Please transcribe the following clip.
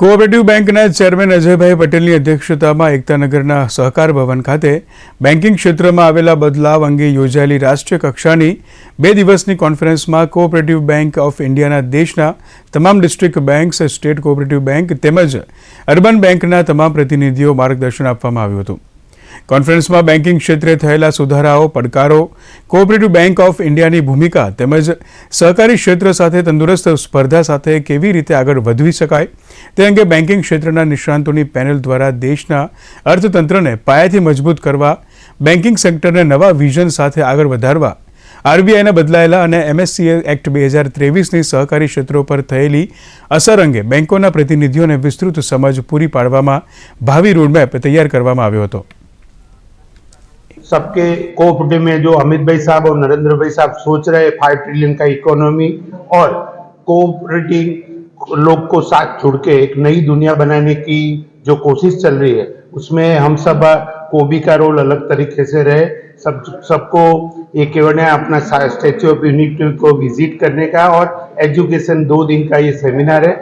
Cooperative બેંકના chairman Ajaybhai પટેલની અધ્યક્ષતામાં એકતાનગરના સહકાર ભવન ખાતે બેન્કિંગ ક્ષેત્રમાં આવેલા બદલાવ અંગે યોજાયેલી રાષ્ટ્રીય કક્ષાની બે દિવસની કોન્ફરન્સમાં કોઓપરેટિવ બેંક ઓફ ઇન્ડિયાના દેશના તમામ district banks, state cooperative bank તેમજ અર્બન બેંકના તમામ પ્રતિનિધિઓ માર્ગદર્શન આપવામાં આવ્યું હતું. કોન્ફરન્સમાં બેન્કિંગ ક્ષેત્રે થયેલા સુધારાઓ, પડકારો, કોઓપરેટિવ બેન્ક ઓફ ઇન્ડિયાની ભૂમિકા તેમજ સહકારી ક્ષેત્ર સાથે તંદુરસ્ત સ્પર્ધા સાથે કેવી રીતે આગળ વધવી શકાય તે અંગે બેન્કિંગ ક્ષેત્રના નિષ્ણાંતોની પેનલ દ્વારા દેશના અર્થતંત્રને પાયાથી મજબૂત કરવા, બેન્કિંગ સેક્ટરને નવા વિઝન સાથે આગળ વધારવા, આરબીઆઈના બદલાયેલા અને એમએસસીએ એક્ટ બે હજાર ત્રેવીસની સહકારી ક્ષેત્રો પર થયેલી અસર અંગે બેન્કોના પ્રતિનિધિઓને વિસ્તૃત સમજ પૂરી પાડવામાં ભાવિ રોડમેપ તૈયાર કરવામાં આવ્યો હતો. सबके कोऑपरेटिव में जो अमित भाई साहब और नरेंद्र भाई साहब सोच रहे फाइव ट्रिलियन का इकोनॉमी और कोऑपरेटिव लोग को साथ छोड़ के एक नई दुनिया बनाने की जो कोशिश चल रही है, उसमें हम सबको भी का रोल अलग तरीके से रहे। सब, सबको ये केवल है अपना स्टैच्यू ऑफ़ यूनिटी को विज़िट करने का और एजुकेशन दो दिन का ये सेमिनार है।